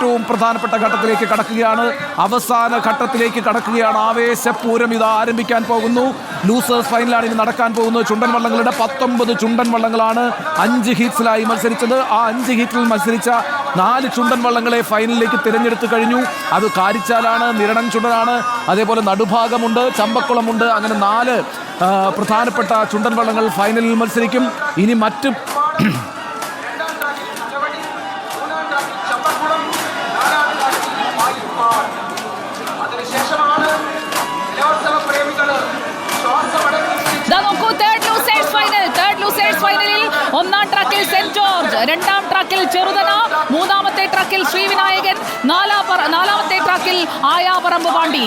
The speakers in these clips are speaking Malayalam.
ഏറ്റവും പ്രധാനപ്പെട്ട ഘട്ടത്തിലേക്ക് കടക്കുകയാണ്. അവസാന ഘട്ടത്തിലേക്ക് കടക്കുകയാണ്. ആവേശപൂരം ഇത് ആരംഭിക്കാൻ പോകുന്നു. ലൂസേഴ്സ് ഫൈനലാണ് ഇനി നടക്കാൻ പോകുന്നത്. ചുണ്ടൻ വള്ളങ്ങളുടെ പത്തൊമ്പത് ചുണ്ടൻ വള്ളങ്ങളാണ് അഞ്ച് ഹീറ്റ്സിലായി മത്സരിച്ചത്. ആ അഞ്ച് ഹീറ്റിൽ മത്സരിച്ച നാല് ചുണ്ടൻ വള്ളങ്ങളെ ഫൈനലിലേക്ക് തിരഞ്ഞെടുത്തു കഴിഞ്ഞു. അത് കാരിച്ചാലാണ് നിരണം ചുണ്ടനാണ്. അതേപോലെ നടുഭാഗമുണ്ട് ചമ്പക്കുളമുണ്ട്. അങ്ങനെ നാല് പ്രധാനപ്പെട്ട ചുണ്ടൻ വള്ളങ്ങൾ ഫൈനലിൽ മത്സരിക്കും. ഇനി മറ്റ് ഫൈനലിൽ ഒന്നാം ട്രാക്കിൽ സെന്റ് ജോർജ് രണ്ടാം ട്രാക്കിൽ ചെറുതന മൂന്നാമത്തെ ട്രാക്കിൽ ശ്രീവിനായകൻ നാലാമത്തെ ട്രാക്കിൽ Ayaparambu Pandi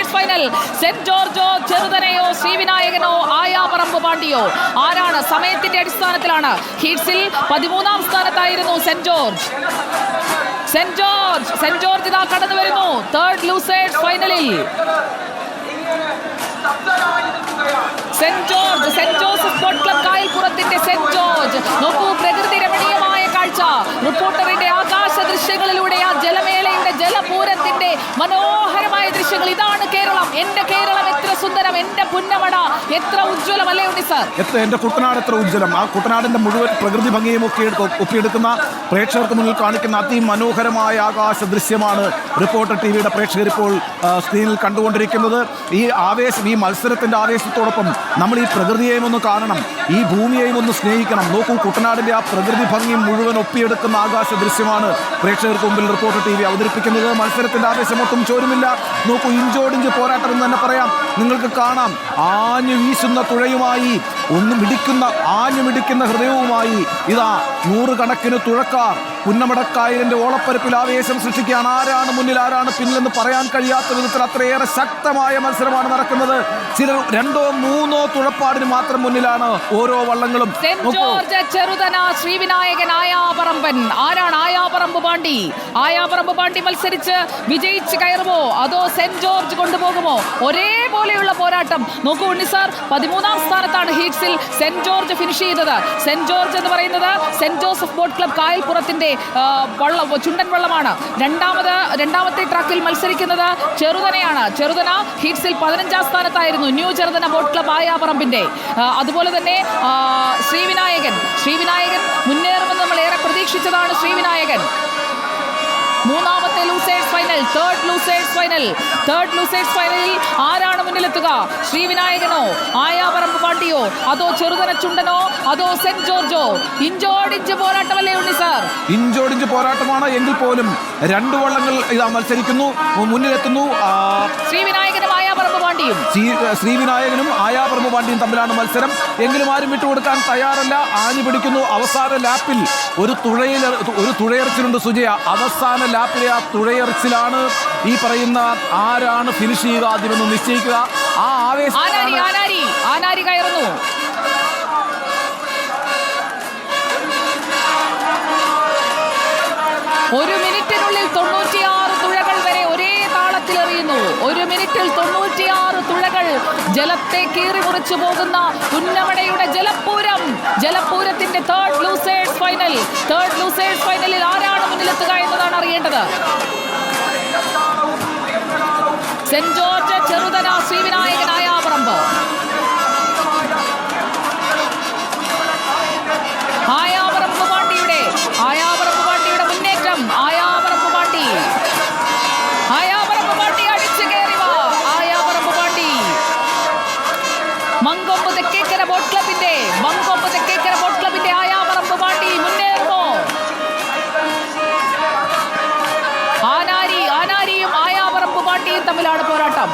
losers final. Saint ജോർജോ ചെറുതനയോ ശ്രീവിനായകനോ ആയാപറമ്പ് പാണ്ടിയോ ആരാണ് സമയത്തിന്റെ അടിസ്ഥാനത്തിലാണ്? ഹീറ്റ്സിൽ പതിമൂന്നാം സ്ഥാനത്തായിരുന്നു saint George. Saint George saint George ഇതാ കടന്നു വരുന്നു. തേർഡ് ലൂസേഴ്സ് ഫൈനലിൽ saint George saint Joseph sports club കായൽപ്പുറത്തിന്റെ saint George. നോക്കൂ പ്രകൃതി രമണീയമായ കാഴ്ച. റിപ്പോർട്ടറിന്റെ ആകാശ ദൃശ്യങ്ങളിലൂടെ ആ ജലമേളയുടെ ജലപൂരത്തിന്റെ മനോഹരമായ പുന്നമട. എത്ര ഉജ്ജ്വലമല്ലേ സാർ? എത്ര എന്റെ കുട്ടനാട് എത്ര ഉജ്ജ്വലം. ആ കുട്ടനാടിന്റെ മുഴുവൻ പ്രകൃതി ഭംഗിയും ഒക്കെ ഒപ്പിയെടുക്കുന്ന പ്രേക്ഷകർക്ക് മുന്നിൽ കാണിക്കുന്ന അതിമനോഹരമായ ആകാശ ദൃശ്യമാണ് റിപ്പോർട്ടർ ടി വിയുടെ പ്രേക്ഷകർ ഇപ്പോൾ സ്ക്രീനിൽ കണ്ടുകൊണ്ടിരിക്കുന്നത്. ഈ ആവേശം ഈ മത്സരത്തിന്റെ ആവേശത്തോടൊപ്പം നമ്മൾ ഈ പ്രകൃതിയെയും ഒന്ന് കാണണം ഈ ഭൂമിയെയും ഒന്ന് സ്നേഹിക്കണം. നോക്കൂ കുട്ടനാടിന്റെ ആ പ്രകൃതി ഭംഗി മുഴുവൻ ഒപ്പിയെടുക്കുന്ന ആകാശ ദൃശ്യമാണ് പ്രേക്ഷകർക്ക് മുമ്പിൽ റിപ്പോർട്ടർ ടി വി അവതരിപ്പിക്കുന്നത്. മത്സരത്തിന്റെ ആവേശം ഒട്ടും ചോരുമില്ല. നോക്കൂ ഇഞ്ചോടിഞ്ച് പോരാട്ടം എന്ന് തന്നെ പറയാം. നിങ്ങൾക്ക് കാണാം. ആഞ്ഞു വീശുന്ന തുഴയുമായി ഒന്ന് മിടിക്കുന്ന ആഞ്ഞു മിടിക്കുന്ന ഹൃദയവുമായി ഇതാ നൂറുകണക്കിന് തുഴക്കാർ പുന്നമടക്കായലിന്റെ ഓളപ്പരപ്പിൽ ആവേശം സൃഷ്ടിക്കുകയാണ്. ആരാണ് മുന്നിൽ ആരാണ് പിന്നിലെന്ന് പറയാൻ കഴിയാത്ത വിധത്തിൽ അത്രയേറെ ശക്തമായ മത്സരമാണ് നടക്കുന്നത്. ചിലർ രണ്ടോ മൂന്നോ തുഴപ്പാടിന് മാത്രം മുന്നിലാണ് ഓരോ വള്ളങ്ങളും. ചെറുതന ശ്രീവിനായകൻ ആയാപറമ്പൻ. ആരാണ് ആയാപറമ്പ് പാണ്ടി ആയാപറമ്പ് പാണ്ടി മത്സരിച്ച് വിജയിച്ച് കയറുമോ? അതോ സെന്റ് ജോർജ് കൊണ്ടുപോകുമോ? ഒരേപോലെയുള്ള പോരാട്ടം. നോക്കൂ ഉണ്ണി സാർ പതിമൂന്നാം സ്ഥാനത്താണ് ഹീറ്റ്സിൽ സെന്റ് ജോർജ് ഫിനിഷ് ചെയ്തത്. സെന്റ് ജോർജ് എന്ന് പറയുന്നത് സെന്റ് ജോസഫ് ബോട്ട് ക്ലബ് കായൽപ്പുറത്തിന്റെ വള്ളം ചുണ്ടൻ വള്ളമാണ്. രണ്ടാമത് രണ്ടാമത്തെ ട്രാക്കിൽ മത്സരിക്കുന്നത് ചെറുതനയാണ്. ചെറുതന ഹീറ്റ്സിൽ പതിനഞ്ചാം സ്ഥാനത്തായിരുന്നു ന്യൂ ചെറുതന ബോട്ട് ക്ലബ് ആയാപറമ്പിന്റെ. പറമ്പിന്റെ അതുപോലെ തന്നെ ശ്രീവിനായകൻ. ശ്രീവിനായകൻ മുന്നേറുമെന്ന് നമ്മൾ ഏറെ പ്രതീക്ഷിച്ചതാണ് Sreevinayakan. Losers final third losers final third losers ഫൈനലിൽ ആരാണ് മുന്നിലെത്തുക? ശ്രീവിനായകനോ ആയാപറമ്പ് പാണ്ടിയോ അതോ ചെറുതന ചുണ്ടനോ അതോ സെന്റ് ജോർജോ? ഇഞ്ചോടിഞ്ച് പോരാട്ടമല്ലേ ഉണ്ണി സാർ? ഇഞ്ചോടിഞ്ച് പോരാട്ടമാണ് എങ്കിൽ പോലും രണ്ട് വള്ളങ്ങൾ ഇതാ മത്സരിക്കുന്നു മുന്നിലെത്തുന്നു. ആ, ശ്രീ- ശ്രീവിനായകനും ആയാപ്രഭു പാണ്ഡ്യയും തമ്മിലാണ് മത്സരം. എങ്കിലും ആരും വിട്ടുകൊടുക്കാൻ തയ്യാറല്ല. ആഞ്ഞു പിടിക്കുന്നു. അവസാന ലാപ്പിൽ ഒരു തുഴയിൽ ഒരു തുഴയർച്ചിലുണ്ട് സുജയ. അവസാന ലാപ്പിലെ ആ തുഴയർച്ചിലാണ് ഈ പറയുന്ന ആരാണ് ഫിനിഷ് ചെയ്യുക ആദ്യമെന്ന് നിശ്ചയിക്കുക. ആ ആവേശം മിനിറ്റിൽ തൊണ്ണൂറ്റിയാറ് തുഴകൾ ജലത്തെ കീറി മുറിച്ചു പോകുന്ന പുന്നമടയുടെ ജലപൂരം ജലപൂരത്തിന്റെ third losers final third losers ഫൈനലിൽ ആരാണ് മുന്നിലെത്തുക എന്നതാണ് അറിയേണ്ടത്? സെന്റ് ജോർജ് ചെറുതന ശ്രീവിനായകനായ പറമ്പ് തമ്മിലാണ് പോരാട്ടം.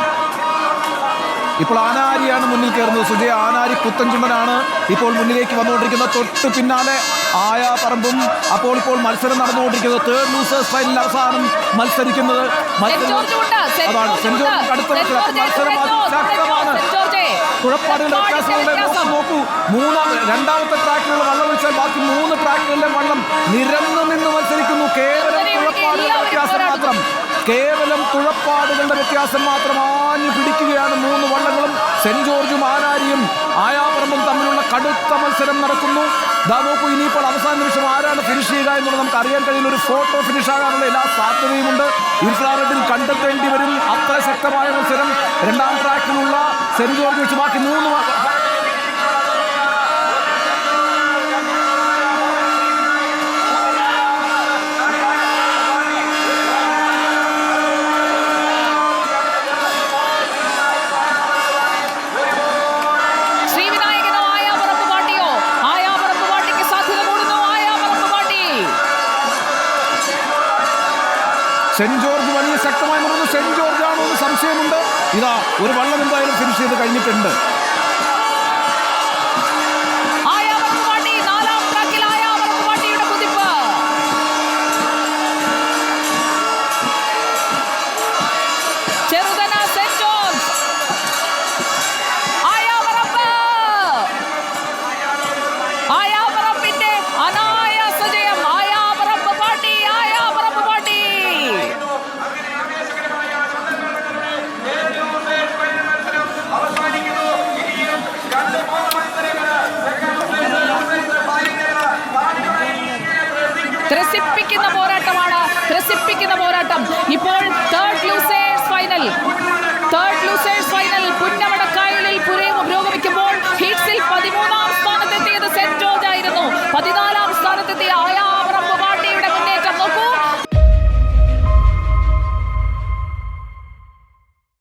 ഇപ്പോൾ ആനാരിയാണ് മുന്നിൽ കയറുന്നത്. സുജയ ആനാരി പുത്തൻചുണ്ടനാണ് ഇപ്പോൾ മുന്നിലേക്ക് വന്നുകൊണ്ടിരിക്കുന്നത്. തൊട്ട് പിന്നാലെ ആയാ പറമ്പും അപ്പോൾ ഇപ്പോൾ മത്സരം നടന്നുകൊണ്ടിരിക്കുന്നത്. തേർഡ് ലൂസേഴ്സ് ഫൈനൽ അവസാനം മത്സരിക്കുന്നത്. അതാണ് സെന്റ് ജോർജ് അടുത്ത മത്സരം. കുഴപ്പാടുകളുടെ വ്യത്യാസങ്ങളുടെ നോക്കൂ മൂന്നാം രണ്ടാമത്തെ ട്രാക്കിലുള്ള വള്ളം വെച്ചാൽ ബാക്കി മൂന്ന് ട്രാക്കുകളിലെ വള്ളം നിരന്നു നിന്ന് മത്സരിക്കുന്നു. കേവലം ഒഴികെ തുഴപ്പാടുകളുടെ വ്യത്യാസം മാത്രം. കേവലം തുഴപ്പാടുകളുടെ വ്യത്യാസം മാത്രം ആഞ്ഞു പിടിക്കുകയാണ് മൂന്ന് വള്ളങ്ങളും. സെന്റ് ജോർജും ആനാരിയും ആയാപറമ്പും തമ്മിലുള്ള കടുത്ത മത്സരം നടക്കുന്നു. നോക്കൂ ഇനിയിപ്പോൾ അവസാന നിമിഷം ആരാണ് ഫിനിഷ് ചെയ്യുക എന്നുള്ളത് നമുക്ക് അറിയാൻ കഴിയുന്ന ഒരു ഫോട്ടോ ഫിനിഷ് ആകാനുള്ള എല്ലാ സാധ്യതയുമുണ്ട് ഇൻഫ്രാറെഡിൽ കണ്ടെത്തേണ്ടി വരും. അത്ര ശക്തമായ മത്സരം. രണ്ടാം ട്രാക്കിലുള്ള സെന്റ് ജോർജ് വെച്ച് ബാക്കി മൂന്ന് സെന്റ് ജോർജ് വലിയ ശക്തമായി നടന്നു. സെന്റ് ജോർജ് ആണോ എന്ന് സംശയമുണ്ട്. ഇതാ ഒരു വള്ളം എന്തായാലും ഫിനിഷ് ചെയ്ത് കഴിഞ്ഞിട്ടുണ്ട്.